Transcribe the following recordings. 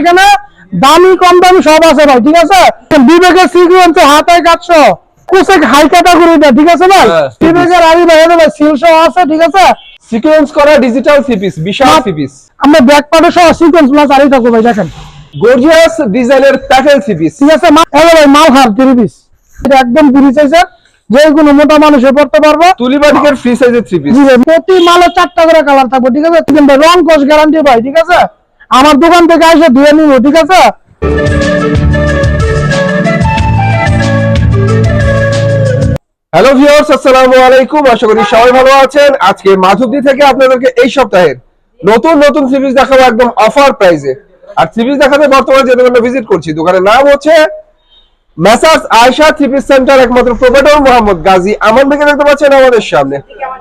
এখানে দামি কম দামি সব আছে ভাই ঠিক আছে? বিবেকের সিকুয়েন্স হাতায় কাটছো। কুসেক হাই ক্যাটাগরিটা ঠিক আছে ভাই? হ্যাঁ, বিবেকের আরি ভাই ভাই আছে ঠিক আছে? সিকোয়েন্স করা ডিজিটাল থ্রি বিশাল থ্রি আমরা ব্যাক পার্টে সহ সিকুয়েন্স প্লাস আরি থাকব ভাই দেখেন। গর্জিয়াস ডিজাইনের প্যাটেল থ্রি ঠিক আছে মা- ভাই মাল হার থ্রি পিস এটা একদম সাইজের যে কোনো মোটা মানুষে পড়তে পারবে। তুলিবাটিকের ফ্রি সাইজের থ্রি পিস প্রতি মালে চারটা করে কালার থাকবে ঠিক আছে? রং কোষ গ্যারান্টি ভাই ঠিক আছে? আমার দোকান থেকে এসে ধুয়ে নিব ঠিক আছে? হ্যালো ভিউয়ার্স আসসালামু আলাইকুম। আশা করি সবাই ভালো আছেন। আজকে মাধবদী থেকে আপনাদেরকে এই সপ্তাহের নতুন নতুন পিস দেখাবো একদম অফার প্রাইসে আর পিস দেখাতে বর্তমানে যে দোকানটা ভিজিট করছি দোকানের নাম হচ্ছে Messrs Ayesha three piece centre একমাত্র প্রোপাইটর মোহাম্মদ গাজী। আমান ভাইকে দেখতে পাচ্ছেন আমাদের সামনে।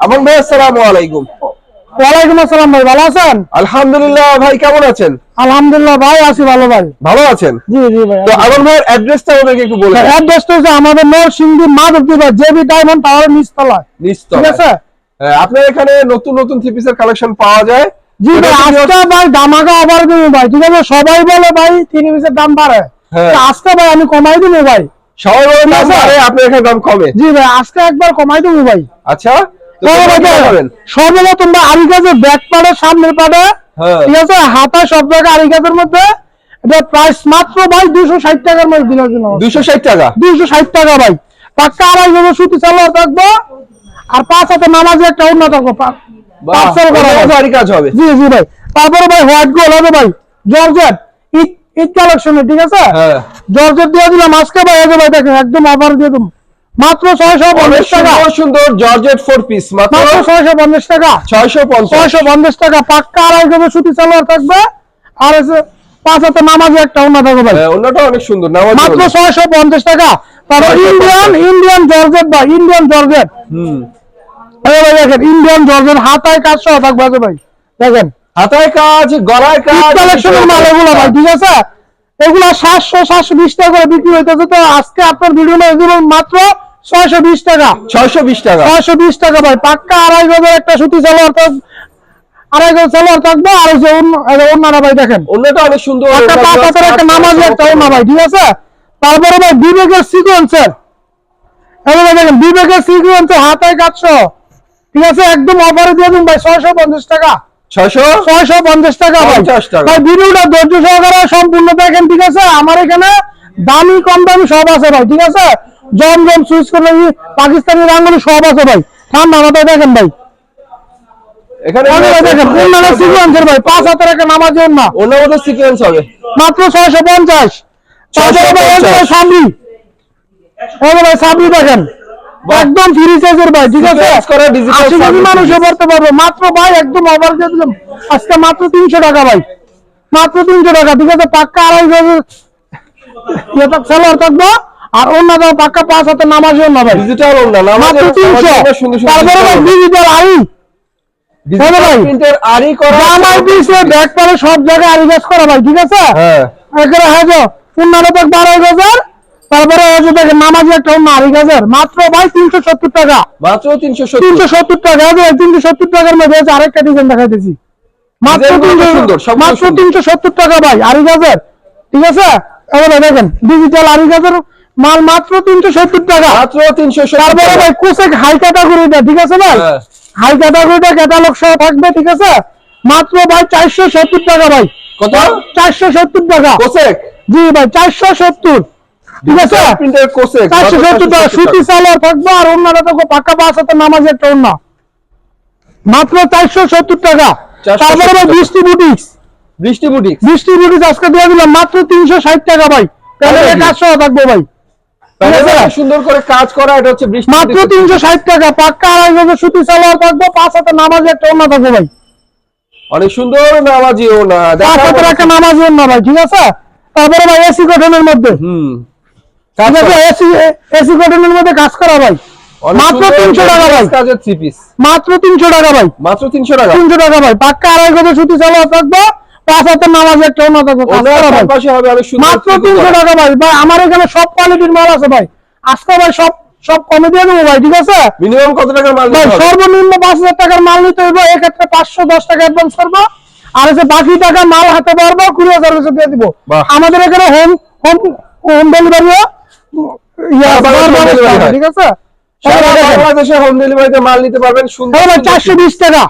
আমান ভাই আসসালামু আলাইকুম। ওয়ালাইকুম আসসালাম ভাই ভালো আছেন? আলহামদুলিল্লাহ ভাই কেমন আছেন? আলহামদুলিল্লাহ ভাই আছি ভালো ভাই। ভালো আছেন? জি জি ভাই তো আমান ভাইয়ের অ্যাড্রেসটা আমাদেরকে একটু বলে অ্যাড্রেসটা হচ্ছে আমাদের নরসিংদী মাধবদী ভাই জেবি ডায়মন্ড টাওয়ার নিচতলায়। ঠিক আছে? হ্যাঁ, আপনার এখানে নতুন নতুন থ্রি পিসের কালেকশন পাওয়া যায়। জি ভাই আজকে ভাই দামাকা অফার দিব ভাই ঠিক আছে? সবাই বলে ভাই তিন পিসের দাম বাড়ে। হ্যাঁ। আজকে ভাই আমি কমাই দিব ভাই। সবাই বলে আপনার এখানে দাম কমে। জি ভাই আজকে একবার কমাই দিব ভাই। আচ্ছা? হ্যাঁ, ভাই আরি গাছের ব্যাক পাড়ে সামনের পাড়ে হ্যাঁ। ঠিক আছে? হাতা সব জায়গায় আরি গাছের মধ্যে। এটা প্রাইস মাত্র ভাই দুশো ষাট টাকার মধ্যে দিনের জন্য। দুইশো ষাট টাকা? দুইশো ষাট টাকা ভাই। পাক্কা আড়াই গজ সুতি থাকব। আর পাঁচ হাতে নামাজে একটা অন্য থাকব জি জি ভাই। তারপরে ভাই হোয়াইট গোল হবে ভাই। জর্জেট ঈদ ঈদ কালেকশনে ঠিক আছে? হ্যাঁ। জর্জেট দিয়ে দিলাম আজকে ভাই। ভাই দেখেন একদম আবার দিয়ে দিলাম। মাত্র ছয়শো পঞ্চাশ টাকা। সুন্দর জর্জেট ফোর পিস মাত্র ছয়শো পঞ্চাশ টাকা। ছয়শো ছয়শো পঞ্চাশ টাকা পাক্কা আড়াই গজ সুতি চালার থাকবে। আর এসে পাঁচ হাতে নামাজে একটা অন্য থাকবে ভাই। হ্যাঁ, অন্যটা অনেক সুন্দর নামাজ মাত্র ছয়শো পঞ্চাশ টাকা। তারপর ইন্ডিয়ান ইন্ডিয়ান জর্জেট ভাই ইন্ডিয়ান জর্জেট হুম। দেখেন ইন্ডিয়ান জর্জেট হাতায় কাজ সহ থাকবে আছে ভাই। দেখেন। হাতায় কাজ গলায় কাজ কালেকশনের মাল এগুলো ভাই ঠিক আছে? এগুলো সাতশো সাতশো বিশ টাকা করে বিক্রি হইতেছে। তো আজকে আপনার ভিডিও এগুলো মাত্র ছয়শো বিশ টাকা। ছয়শো বিশ টাকা। ছয়শো বিশ টাকা ভাই। পাক্কা আড়াই গজের একটা সুতি সালোয়ার থাক আড়াই গজ সালোয়ার থাকবে আর যে অন্য- এই যে অন্যরা ভাই দেখেন। অন্যটা অনেক সুন্দর একটা পাঁচ plus একটা কাজ একটা অন্য ভাই ঠিক আছে? তারপরে ভাই বিবেকের সিকুয়েন্সের। এবারে দেখেন বিবেকের সিকুয়েন্সের হাতায় কাটছো। ঠিক আছে? একদম অফারে দিয়ে দিন ভাই ছয়শো পঞ্চাশ টাকা। ছয়শো? ছয়শো পঞ্চাশ টাকা ভাই। টাকা। ভাই ভিডিওটা ধৈর্য সহকারে সম্পূর্ণ দেখেন ঠিক আছে? আমার এখানে দামি কম দামি সব আছে ভাই ঠিক আছে? জম জম সুইচ করে পাকিস্তানি রাঙ্গুলি সব আছে ভাই। ঠান্ডা মাথায় দেখেন ভাই। মাত্র ছয়শো পঞ্চাশ। ভাই এই যে 650 সাবরি এই যে ভাই সাবরি দেখেন। একদম ফ্রি সাইজের ভাই ঠিক আছে? Sequence করা digital আশি কেজি মানুষে পড়তে পারবে। মাত্র ভাই একদম অফার দিয়ে দিলাম। আজকে মাত্র তিনশো টাকা ভাই। মাত্র তিনশো টাকা ঠিক আছে? পাক্কা আড়াই ইয়ে থাক- থাকব? আর অন্য দাও পাক্কা পাঁচ হাতে নামাজি অন্য ভাই ডিজিটাল অন্য নামাজ তিনশো। তারপরে ভাই ডিজিটাল ভাই। আরি করা জামাই পিছে ব্যাগ পারে সব জায়গায় আড়ি গাছ করা ভাই ঠিক আছে? হ্যাঁ। এখানে হাজো পনেরো থেকে বারো হাজার তারপরে হচ্ছে দেখেন নামাজি একটা আড়াই হাজার মাত্র ভাই তিনশো সত্তর টাকা। মাত্র তিনশো তিনশো সত্তর টাকা আছে তিনশো সত্তর টাকার মধ্যে আছে আরেকটা ডিজাইন দেখাইতেছি। মাত্র তিনশো মাত্র তিনশো সত্তর টাকা ভাই আড়াই হাজার ঠিক আছে? দেখেন ডিজিটাল আড়াই হাজার মাল মাত্র তিনশো সত্তর টাকা। মাত্র তিনশো সত্তর তারপরে ভাই কোসেক হাই ক্যাটাগরিটা ঠিক আছে ভাই। হাই ক্যাটাগরিটা ক্যাটালগ সহ থাকবে ঠিক আছে? মাত্র ভাই চারশো সত্তর টাকা ভাই। কত? চারশো সত্তর টাকা। কোসেক? জি ভাই চারশো সত্তর। ঠিক আছে? কোসেক চারশো সত্তর টাকা সুতি থাকবে আর অন্যরা তো পাকা পাঁচ হাতে নামাজ একটা অন্য। মাত্র চারশো সত্তর টাকা। তারপরে ভাই বৃষ্টি বুটিক্স। বৃষ্টি বুটিক বৃষ্টি বুটিক্স আজকে দিয়ে দিলাম মাত্র তিনশো ষাট টাকা ভাই। তাহলে কাজ সহ থাকবে ভাই। সুন্দর করে কাজ করা এটা হচ্ছে মাত্র তিনশো ষাট টাকা পাক্কা আড়াই গজের সুতি সালোয়ার থাকবে পাঁচ হাতে নামাজ একটা অন্য থাকবে ভাই। অনেক সুন্দর নামাজিও না পাঁচ হাতের একটা নামাজ অন্য ভাই ঠিক আছে? তারপরে ভাই এসি কটনের মধ্যে। হুম। এসি এসি কটনের মধ্যে কাজ করা ভাই। মাত্র তিনশো টাকা ভাই। কাজের থ্রি পিস মাত্র তিনশো টাকা ভাই। মাত্র তিনশো টাকা। তিনশো টাকা ভাই। পাক্কা আড়াই গজের সুতি সালোয়ার থাকবে পাঁচ নামাজ একটা অন্য থাকবে কাজ। ওনার করা ভাই পাশে হবে অনেক সুন্দর মাত্র তিনশো টাকা ভাই। ভাই আমার এখানে সব কোয়ালিটির মাল আছে ভাই। আজকে ভাই সব সব কমে দিয়ে দেবো ভাই ঠিক আছে? মিনিমাম কত টাকার মাল ভাই সর্বনিম্ন পাঁচ হাজার টাকার মাল নিতে হইব। এক্ষেত্রে পাঁচশো দশ টাকা অ্যাডভান্স করব আর এসে বাকি টাকা মাল হাতে পারব কুরিয়ার সার্ভিসে দিয়ে দিব। আমাদের এখানে হোম হোম হোম ডেলিভারিও। ঠিক আছে? বাংলাদেশে হোম ডেলিভারিতে মাল নিতে পারবেন সুন্দর চারশো বিশ টাকা।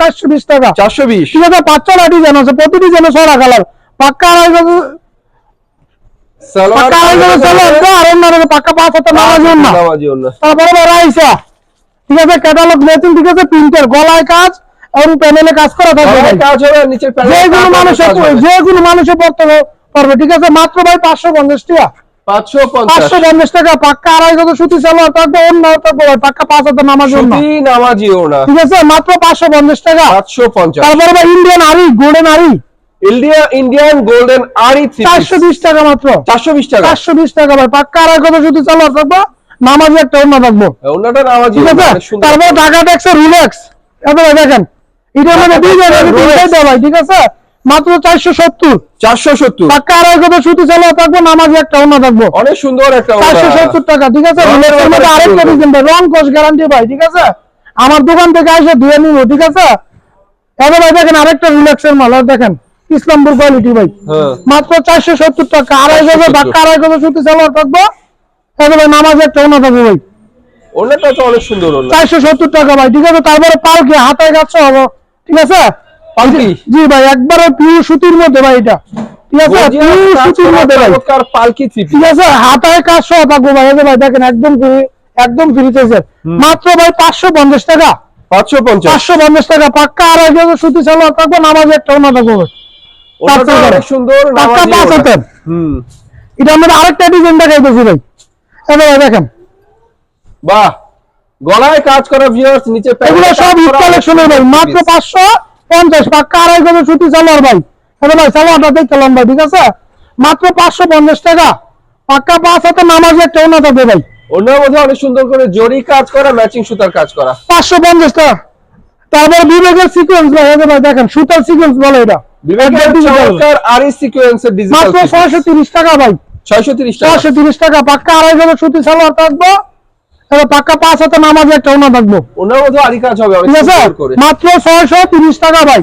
চারশো বিশ টাকা। চারশো বিশ। ঠিক আছে পাঁচটা ডিজাইন আছে প্রতি ডিজাইনে ছড়া কালার পাক্কা আড়াই গজ সালোয়ার পাক্কা আড়াই গজ চলে আসবে আর অন্য পাক্কা পাঁচ হাতে নামাজি না নামাজি ওন্না। তারপরে রাইসা ঠিক আছে ক্যাটালগ ম্যাচিং ঠিক আছে প্রিন্টের গলায় কাজ এবং প্যানেলে কাজ করা থাকবে যে কোনো মানুষের হবে। যে কোনো মানুষের পড়তে পারবে ঠিক আছে মাত্র ভাই পাঁচশো পঞ্চাশ টাকা। পাঁচশো পঞ্চাশ। পাঁচশো পঞ্চাশ টাকা পাক্কা আড়াই গজ সুতি সালোয়ার থাকবে অন্য থাকবে পাক্কা পাঁচ হাতে নামাজি সুতি নামাজি ওনা ঠিক আছে মাত্র টাকা। তারপরে ভাই ইন্ডিয়ান আরি গোল্ডেন আরি। ইন্ডিয়া ইন্ডিয়ান গোল্ডেন আরি টাকা মাত্র। চারশো বিশ টাকা। চারশো বিশ টাকা ভাই পাক্কা আড়াই গজ সুতি সালোয়ার থাকব নামাজি একটা অন্য থাকব। ওনাটা নামাজি ঠিক আছে তারপর টাকা ট্যাক্সের রিল্যাক্স এত দেখেন ভাই ঠিক আছে? মাত্র চারশো সত্তর। চারশো সত্তর। টাকা আড়াই সুতি চালা থাকব নামাজি একটা অন্য থাকব। অনেক সুন্দর একটা চারশো সত্তর টাকা ঠিক আছে? আরেকটা? ভাই রং কোষ গ্যারান্টি ভাই ঠিক আছে? আমার দোকান থেকে এসে ধুয়ে নিবো ঠিক আছে? ভাই দেখেন আরেকটা রিল্যাক্সের মাল দেখেন ইসলামপুর কোয়ালিটি ভাই। হ্যাঁ। মাত্র চারশো সত্তর টাকা আড়াই 470 বাক্কা আড়াই গজ সুতি চালা থাকব। এবার ভাই নামাজি একটা অন্য থাকব ভাই। তো অনেক সুন্দর চারশো সত্তর টাকা ভাই ঠিক আছে? তারপরে পালকি হাতায় গাছ হব ঠিক আছে? জি ভাই একবারে পিউ সুতির মধ্যে ভাই এটা। ঠিক আছে গর্জিয়াস সুতির মধ্যে ভাই। পালকি ঠিক আছে হাতায় কাজ সহ থাকব ভাই ভাই দেখেন একদম একদম ফ্রি চাইছে মাত্র ভাই পাঁচশো পঞ্চাশ টাকা। পাঁচশো পঞ্চাশ। পাঁচশো পঞ্চাশ টাকা পাক্কা আড়াই গজ সুতি চালা থাকব নামাজ একটা অন্য থাকব ভাই। ওনাটা পাঁচশো অনেক সুন্দর পাক্কা পাঁচ হাতের। হুম। এটা আমাদের আরেকটা ডিজাইন দেখাইতেছি ভাই। ভাই দেখেন। বাহ গলায় কাজ করা ভিউয়ার্স নিচে এগুলো সব কালেকশনের ভাই মাত্র সুন্দর পাঁচশো পঞ্চাশ পাক্কা আড়াই গজ সুতি সালোয়ার ভাই। এটা ভাই সালোয়ারটা দেখলাম ভাই ঠিক আছে? মাত্র পাঁচশো পঞ্চাশ টাকা। পাক্কা পাঁচ হাতে নামাজ একটা অন্য থাকবে ভাই। ওনার মধ্যে অনেক সুন্দর করে জরি কাজ করা ম্যাচিং সুতার কাজ করা। পাঁচশো পঞ্চাশ টাকা তারপর বিবেকের সিকোয়েন্স ভাই দেখেন সুতার সিকোয়েন্স বলে এটা। বিবেকের আরি সিকোয়েন্সের মাত্র ছয়শো তিরিশ টাকা ভাই। 630 টাকা। ছয়শো তিরিশ টাকা পাক্কা আড়াই গজ সুতি সালোয়ার থাকব। পাক্কা পাঁচ হাতে নামাজ একটা অন্য থাকব ওনার মধ্যে আরি কাজ হবে ঠিক আছে? মাত্র ছয়শো তিরিশ টাকা ভাই।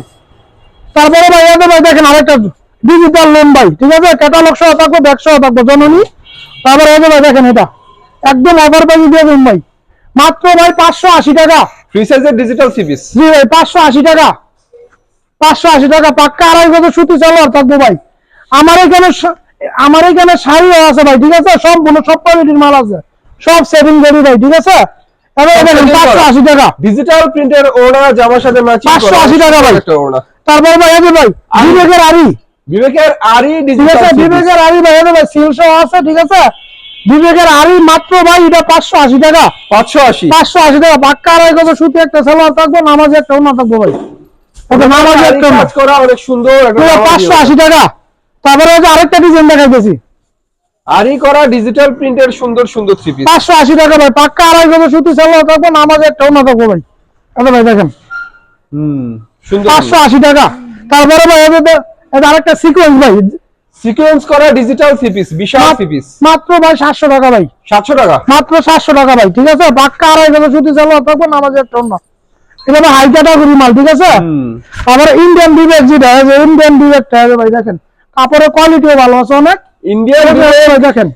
তারপরে ভাই এদের ভাই দেখেন আরেকটা ডিজিটাল লোন ভাই ঠিক আছে? ক্যাটালগ সহ থাকব ব্যাগ সহ থাকব জননী। তারপরে এদের ভাই দেখেন এটা। একদম অফার প্রাইস দিয়ে দেবেন ভাই। মাত্র ভাই পাঁচশো আশি টাকা। ফ্রি সাইজের ডিজিটাল সিপিস জি ভাই পাঁচশো আশি টাকা। পাঁচশো আশি টাকা পাক্কা আড়াই গজ সুতি সালোয়ার থাকব ভাই। আমার এখানে আমার এখানে শাড়িও আছে ভাই ঠিক আছে? সম্পূর্ণ সব কোয়ালিটির মাল আছে। সব সেভিং করি ভাই ঠিক আছে? এবার সব দেখেন setting পাঁচশো টাকা। ডিজিটাল প্রিন্টের ওড়না জামার সাথে ম্যাচিং 580 টাকা ভাই। একটা ভাই এই ভাই বিবেকের আরি ডিজিটাল বিবেকের আড়ি ভাই ভাই সিল সহ আছে ঠিক আছে? বিবেকের আড়ি মাত্র ভাই এটা পাঁচশো আশি টাকা। 580 পাঁচশো আশি টাকা। বাক্কা আড়াই সুতি একটা সালোয়ার থাকব নামাজে একটা থাকব ভাই। নামাজে একটা অনেক সুন্দর পাঁচশো আশি টাকা। তারপরে আরেকটা ডিজাইন দেখাইতেছি। আরি করা ডিজিটাল প্রিন্টের সুন্দর সুন্দর থ্রি পিস পাঁচশো আশি টাকা ভাই পাক্কা আড়াই গজ সুতি সালোয়ার থাকব নামাজে একটা থাকব ভাই। এটা ভাই দেখেন। হুম সুন্দর পাঁচশো আশি টাকা। তারপরে ভাই যে আরেকটা সিকোয়েন্স ভাই। সিকোয়েন্স করা ডিজিটাল থ্রি পিস বিশাল থ্রি পিস মাত্র ভাই সাতশো টাকা ভাই। 700 টাকা? মাত্র সাতশো টাকা ভাই ঠিক আছে? পাক্কা আড়াই গজ সুতি সালোয়ার থাকব নামাজে একটা এটা ভাই হাই ক্যাটাগরি মাল ঠিক আছে? হুম। আবার ইন্ডিয়ান বিবেক যেটা ইন্ডিয়ান বিবেকটা ভাই দেখেন। কাপড়ের কোয়ালিটিও ভালো আছে অনেক। ইন্ডিয়ান দেখেন।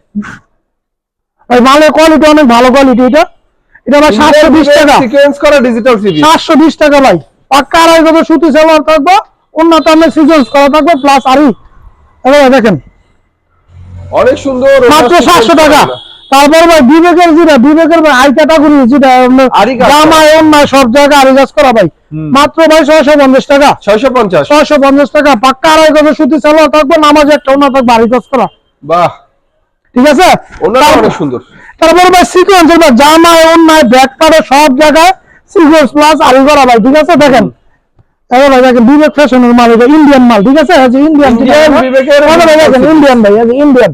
মালের কোয়ালিটি অনেক ভালো কোয়ালিটি এটা? এটা সাতশো বিশ টাকা। সিকোয়েন্স করা ডিজিটাল পিস বিশ টাকা ভাই। পাক্কা আড়াই গজ সুতি সালোয়ার থাকব উন্নত সিজন্স করা থাকবে প্লাস আরই। এই দেখেন। অনেক সুন্দর মাত্র sequence সাতশো টাকা। করা। তারপর ভাই বিবেকের যেটা বিবেকের ভাই ক্যাটাগরি যেটা সব জায়গায় আরি কাজ করা ভাই। মাত্র ভাই ছয়শো পঞ্চাশ টাকা। 650 ছয়শো পঞ্চাশ টাকা পাক্কা আড়াই গজ সুতি থাকবে নামাজ একটা থাকবে আরি কাজ করা। বাহ। ঠিক আছে? অনেক সুন্দর। তারপর ভাই সিকোয়েন্স ভাই অন্যায় ব্যাক পাড়ে সব জায়গায় সিকোয়েন্স প্লাস আরি করা ভাই ঠিক আছে? দেখেন। বিবেক ফ্যাশনের মাল এটা ইন্ডিয়ান মাল ঠিক আছে? ইন্ডিয়ান ইন্ডিয়ান ভাই ইন্ডিয়ান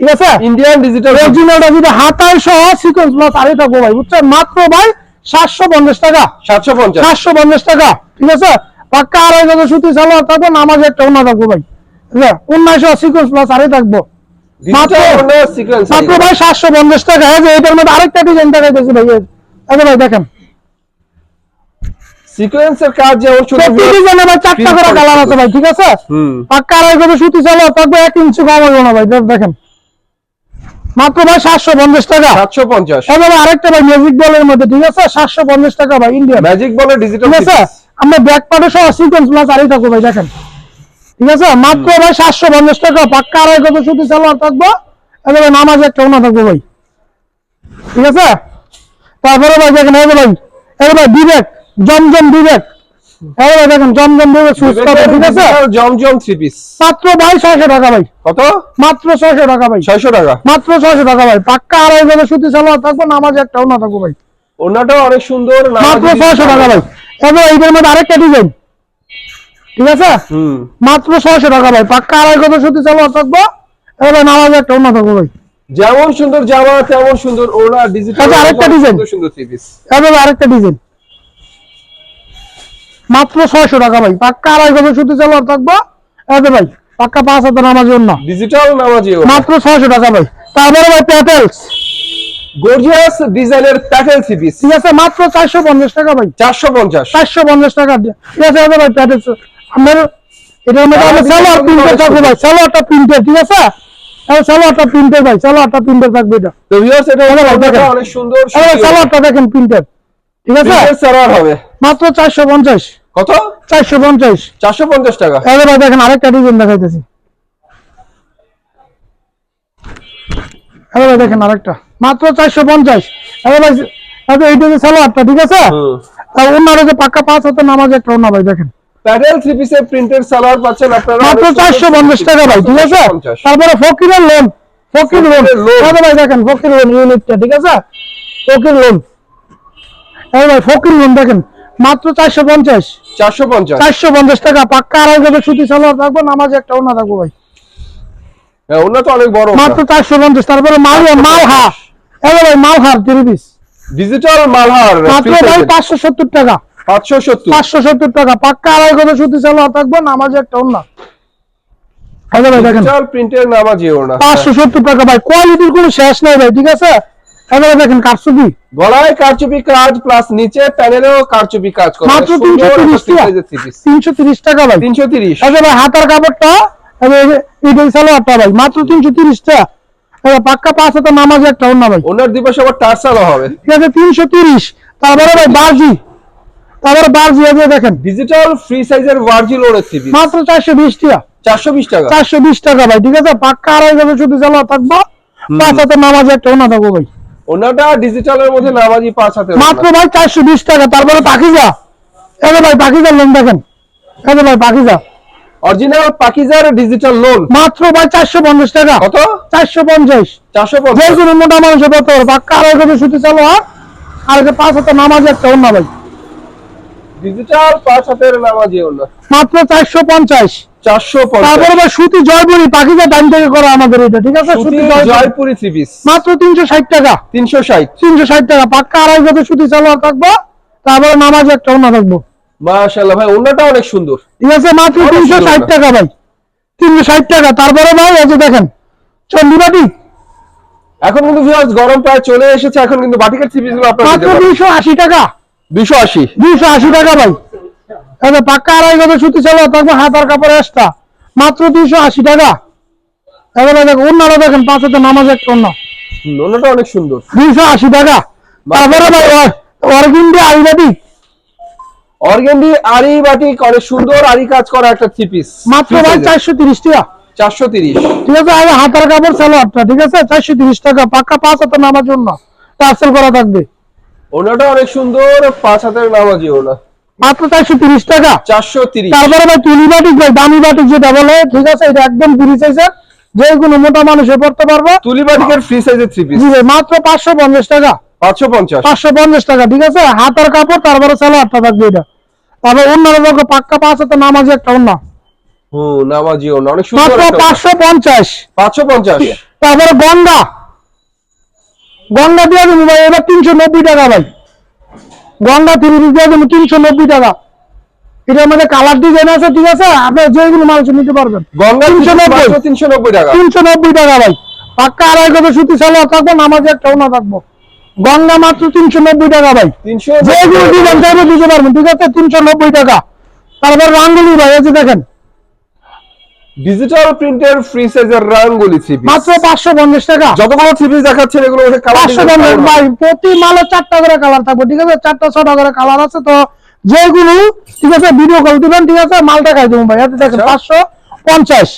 ঠিক আছে? ইন্ডিয়ান ডিজিটাল অরিজিনালটা যদি হাতায় সহ সিকোয়েন্স প্লাস আড়াই থাকব ভাই বুঝছেন? মাত্র ভাই সাতশো পঞ্চাশ টাকা। 750 সাতশো পঞ্চাশ টাকা ঠিক আছে? পাক্কা আড়াই গজ সুতি সালোয়ার থাকব নামাজ একটা অন্য থাকব ভাই উন্নয়শ সিকোয়েন্স প্লাস আড়াই থাকব। মাত্র- ভাই সাতশো পঞ্চাশ টাকা। এটার মধ্যে আরেকটা ডিজাইন দেখাইতেছি ভাই যে। ভাই দেখেন। সিকোয়েন্সের কাজ প্রতি ডিজাইনে ভাই চারটা করে কালার আছে ভাই ঠিক আছে? পাক্কা আড়াই গজ সুতি চালো থাকবে এক ইঞ্চি কম হবে না ভাই দেখ- দেখেন। মাত্র ভাই সাতশো পঞ্চাশ টাকা। সাতশো পঞ্চাশ। এবার আরেকটা ভাই ম্যাজিক বলের মধ্যে ঠিক আছে? সাতশো পঞ্চাশ টাকা ভাই ইন্ডিয়ান ম্যাজিক বলে ডিজিটাল ঠিক আছে? আমরা ব্যাক পার্টে সহ সিকোয়েন্স প্লাস আড়াই থাকব ভাই দেখেন। ঠিক আছে? মাত্র ভাই সাতশো পঞ্চাশ টাকা পাক্কা আড়াই গজ সুতি চালো থাকব। এবার নামাজ একটা ওনা থাকব ভাই। ঠিক আছে? তারপরে ভাই দেখেন যে ভাই এই ভাই বিবেক জমজম বিবেক। এই দেখেন জমজম বিবেক সুস্থ ঠিক আছে? জমজম থ্রি পিস মাত্র ভাই ছয়শো টাকা ভাই। কত? মাত্র ছয়শো টাকা ভাই। ছয়শো টাকা। মাত্র ছয়শো টাকা ভাই। পাক্কা আড়াই গজ সুতি চালো থাকব নামাজ একটাও না থাকব ভাই। ওনাটাও অনেক সুন্দর মাত্র ছয়শো টাকা ভাই। এবার এইটার মধ্যে আরেকটা ডিজাইন ঠিক আছে? হুম। মাত্র ছয়শো টাকা ভাই। পাক্কা আড়াই সুতি থাকব এবার নামাজ একটা অন্য থাকব ভাই। যেমন সুন্দর জামা তেমন সুন্দর ওনা ডিজিটাল আচ্ছা, আরেকটা design। সুন্দর সুন্দর থ্রি পিস আরেকটা ডিজাইন মাত্র ছয়শো টাকা ভাই। পাক্কা আড়াই কত শুধু চালু থাকব। এবার ভাই পাক্কা পাঁচ হাজার নামাজের অন্য ডিজিটাল নামাজি মাত্র ছয়শো টাকা ভাই। তারপরে ভাই প্যাটেলস গর্জিয়াস ডিজাইনের প্যাটেল ঠিক আছে মাত্র চারশো পঞ্চাশ টাকা ভাই। চারশো পঞ্চাশ। চারশো পঞ্চাশ টাকা। ঠিক আছে ভাই প্যাটেলস আমার এটার মধ্যে আমরা সালোয়ার প্রিন্টের থাকবে ভাই। সালোয়ারটা প্রিন্টের ঠিক আছে? এবার সালোয়ারটা প্রিন্টের ভাই। সালোয়ারটা প্রিন্টের থাকবে এটা। তো ভিউয়ার্স। অনেক সুন্দর সালোয়ারটা দেখেন প্রিন্টের। ঠিক আছে? সালোয়ার হবে। মাত্র চারশো পঞ্চাশ। কত? চারশো পঞ্চাশ। চারশো পঞ্চাশ টাকা। এবার ভাই দেখেন আরেকটা ডিজাইন দেখাইতেছি। এবার ভাই দেখেন আরেকটা। মাত্র চারশো পঞ্চাশ। এবার ভাই এইটা যে সালোয়ারটা ঠিক আছে? আর অন্যরা যে পাক্কা পাঁচ হাতে নামাজ একটা অন্য ভাই দেখেন। প্যাডেল থ্রি পিসের প্রিন্টেড সালোয়ার পাচ্ছেন আপনারা মাত্র অনেক সুন্দর চারশো পঞ্চাশ টাকা ভাই ঠিক আছে? 450 তারপরে ফকিরের লোন ফকির লোন ফকিরের ভাই দেখেন ফকির লোন ইউনিটটা ঠিক আছে? ফকির লোন এই ভাই ফকির লোন দেখেন। মাত্র চারশো পঞ্চাশ। চারশো পঞ্চাশ। চারশো পঞ্চাশ টাকা। পাক্কা আড়াই ছুটি সালোয়ার থাকব নামাজ একটা অন্য থাকব ভাই। হ্যাঁ ওনা তো অনেক বড় মাত্র চারশো পঞ্চাশ তারপরে মাল ভাই মালহার পিস ডিজিটাল মালহার মাত্র ভাই পাঁচশো সত্তর টাকা। পাঁচশো সত্তর। পাঁচশো সত্তর টাকা। পাক্কা আড়াই গজে ছুটি সালোয়ার থাকব নামাজ একটা এবার ভাই দেখেন। প্রিন্টের নামাজি ওনা পাঁচশো সত্তর টাকা ভাই। কোয়ালিটির কোনো শেষ নাই ভাই ঠিক আছে? এবারে দেখেন কারসুবি গলায় কারচুপি কাজ প্লাস নিচে প্যানেলেও কারচুপি কাজ করা। মাত্র তিনশো তিরিশ টাকা। ভাই। তিনশো তিরিশ। আচ্ছা ভাই হাতার কাপড়টা এবার ইডেল সালোয়ারটা ভাই। মাত্র তিনশো তিরিশ টাকা। এবার পাক্কা পাঁচ হাতে নামাজ একটা ভাই। ওনার দিবস আবার টার্সালও হবে। ঠিক আছে তিনশো তিরিশ। তারপরে ভাই বার্জি তারপরে দেখেন। ডিজিটাল ফ্রি সাইজের মাত্র টাকা। চারশো বিশ টাকা। ভাই ঠিক আছে? পাক্কা আড়াই শুধু থাকব। পাঁচ হাতে নামাজ একটা অন্য থাকব ভাই। ওনাটা ডিজিটালের মধ্যে নামাজি পাঁচ হাতে মাত্র ভাই চারশো বিশ টাকা তারপরে পাখিজা এবার ভাই পাখিজার লোন দেখেন। এবার ভাই পাখিজা অরিজিনাল পাকিজার ডিজিটাল লোন মাত্র ভাই চারশো পঞ্চাশ টাকা। কত? যে কোনো মোটা মানুষের করে সুতি চালো আর আর পাঁচ হাতে নামাজ একটা অন্য ভাই। ডিজিটাল পাঁচ হাতের মাত্র চারশো পঞ্চাশ। চারশো তারপরে সুতি জয়পুরি পাখিজা টাইম থেকে করা আমাদের এটা ঠিক আছে? সুতি জয়পুরি। জয়পুরি থ্রি পিস মাত্র তিনশো ষাট টাকা। পাক্কা আড়াই সুতি চালো তারপরে নামাজ একটা থাকব। ভাই ওনাটা অনেক সুন্দর। ঠিক আছে মাত্র অনেক তিনশো সুন্দর ষাট না। টাকা ভাই। তিনশো ষাট টাকা। তারপরে ভাই এই যে দেখেন চন্ডিবাটি এখন কিন্তু গরম প্রায় চলে এসেছে। এখন কিন্তু বাটিকের থ্রি পিসগুলো আপনারা মাত্র টাকা। দুশো আশি। আশি টাকা ভাই। এবার পাক্কা আড়াই গজ সুতি চালো হাতার কাপড় এক্সট্রা মাত্র আশি টাকা। এবারে দেখো অন্যরা দেখেন পাঁচ হাতে নামাজ অন্য অনেক সুন্দর। দুইশো আশি টাকা। তারপরে ভাই অরগিন্ডি আইবাটি অর্গেন্ডি আরি বাটিক অনেক সুন্দর আরি কাজ করা একটা থ্রি পিস মাত্র ভাই চারশো তিরিশ টাকা। চারশো তিরিশ। ঠিক আছে আগে হাতার কাপড় সালোয়ারটা ঠিক আছে? চারশো তিরিশ টাকা পাক্কা পাঁচ হাতে নামার জন্য টার্সেল করা থাকবে। ওনাটা অনেক সুন্দর পাঁচ হাতের নামাজি ওনা। মাত্র চারশো তিরিশ টাকা? চারশো তিরিশ। তারপরে ভাই তুলি বাটিক ভাই দামি বাটিক যেটা বলে ঠিক আছে এটা একদম ফ্রি সাইজের যে কোনো মোটা মানুষে পড়তে পারবে। তুলি বাটিকের ফ্রি সাইজের থ্রি পিস মাত্র পাঁচশো পঞ্চাশ টাকা। পাঁচশো পঞ্চাশ। পাঁচশো পঞ্চাশ টাকা ঠিক আছে? হাতার কাপড় তারপরে সালোয়ারটা থাকবে এটা। তারপরে অন্যরা দেখো পাক্কা পাঁচ হাতে নামাজ একটা অন্য হুম নামাজি ওনা অনেক সুন্দর। পাঁচশো পঞ্চাশ। পাঁচশো পঞ্চাশ। তারপরে গঙ্গা। গঙ্গা দিয়ে দেবো ভাই এবার তিনশো নব্বই টাকা ভাই। গঙ্গা থ্রি পিস দিয়ে দেবো তিনশো নব্বই টাকা। এটার মধ্যে কালার ডিজাইন আছে ঠিক আছে? আপনি যেগুলো মানুষ নিতে পারবেন। গঙ্গা তিনশো নব্বই। তিনশো নব্বই টাকা। তিনশো নব্বই টাকা ভাই। পাক্কা আড়াই কত সুতি সালোয়ার থাকব নামাজে একটা ওনা থাকব। গঙ্গা মাত্র তিনশো নব্বই টাকা ভাই। তিনশো যেগুলো ডিজাইন চাইবে দিতে পারবেন ঠিক আছে? তিনশো নব্বই টাকা। তারপর রাঙ্গুলি ভাই এই যে দেখেন। ডিজিটাল প্রিন্টের ফ্রি সাইজের রাঙ্গুলি থ্রি মাত্র পাঁচশো পঞ্চাশ টাকা। যতগুলো থ্রি দেখাচ্ছেন এগুলো কালার পাঁচশো পঞ্চাশ ভাই প্রতি মালে চারটা করে কালার থাকবে ঠিক আছে? চারটা ছটা করে কালার আছে তো যেগুলো ঠিক আছে? ভিডিও কল দিবেন ঠিক আছে? মালটা খাই দেবো ভাই এতে দেখেন আচ্ছা। পাঁচশো পঞ্চাশ।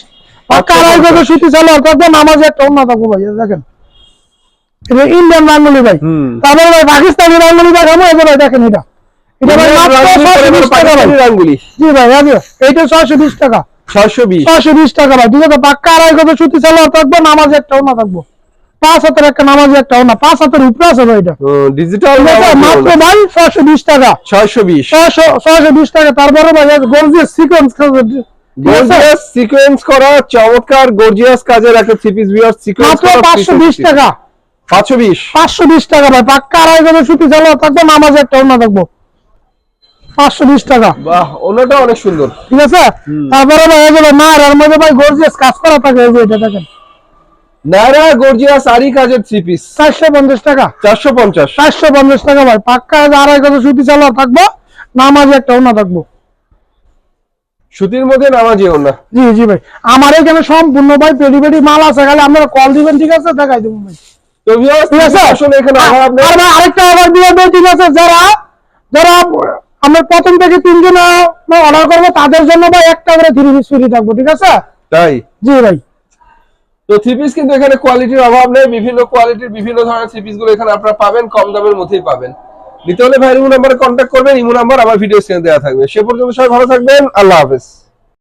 কারাই করে সুতি চালো থাকবে নামাজে একটা অন্য থাকব ভাই দেখেন। এটা ইন্ডিয়ান রাঙ্গুলি ভাই। তারপরে ভাই পাকিস্তানি রাঙ্গুলি দেখাবো ভাই দেখেন এটা। এটা ভাই মাত্র ছয়শো বিশ টাকা ভাই। রাঙ্গুলি জি ভাই ছয়শো বিশ টাকা। ছয়শো বিশ। ছয়শো বিশ টাকা ভাই আছে পাক্কা আড়াই করে সুতি চালো থাকবে নামাজে একটা অন্য থাকব। পাঁচ হাতের একটা নামাজে একটা অন্য পাঁচ হাতের উপরে আছে ভাই এটা। ডিজিটাল মাত্র ভাই ছয়শো বিশ টাকা। ছয়শো বিশ। ছয়শো ছয়শো বিশ টাকা তারপরে ভাই গর্জিয়াস সিকোয়েন্স গর্জিয়াস সিকোয়েন্স করা চমৎকার গর্জিয়াস কাজের একটা থ্রি পিস ভিউয়ার সিকোয়েন্স মাত্র পাঁচশো বিশ টাকা। পাঁচশো বিশ। পাঁচশো বিশ টাকা ভাই পাক্কা আড়াই করে সুতি চালো থাকবে নামাজে একটা অন্য থাকব। পাঁচশো বিশ টাকা। বাহ অনেক সুন্দর। ঠিক আছে? তারপরে ভাই মধ্যে ভাই গর্জিয়াস কাজ করা থাকে এই যে এটা দেখেন। নায়রা গর্জিয়াস আরি কাজের থ্রি পিস টাকা। ভাই। পাক্কা আড়াই সুতি চালো থাকব নামাজে একটা অন্য থাকব। সুতির মধ্যে নামাজি না জি জি ভাই। আমার এখানে সম্পূর্ণ ভাই পেডি পেডি মাল আছে খালি আপনারা কল দিবেন ঠিক আছে? দেখাই দেবো ভাই। তো ভিউয়ার্স ঠিক আছে? আসলে এখানে আরেকটা দিয়ে দেয় ঠিক আছে? যারা যারা আমরা প্রথম থেকে তিনজন অর্ডার করব তাদের জন্য ভাই একটা করে থ্রি পিস ফ্রি থাকব ঠিক আছে? তাই? জি ভাই। তো থ্রি পিস কিন্তু এখানে কোয়ালিটির অভাব নেই বিভিন্ন কোয়ালিটির বিভিন্ন ধরনের থ্রি পিসগুলো এখানে আপনারা পাবেন কম দামের মধ্যেই পাবেন। নিতে হলে ভাই ইমো নাম্বারে কন্ট্যাক্ট করবেন ইমো নাম্বার আমার ভিডিও স্ক্রিনে দেওয়া থাকবে। সে পর্যন্ত সবাই ভালো থাকবেন আল্লাহ হাফেজ।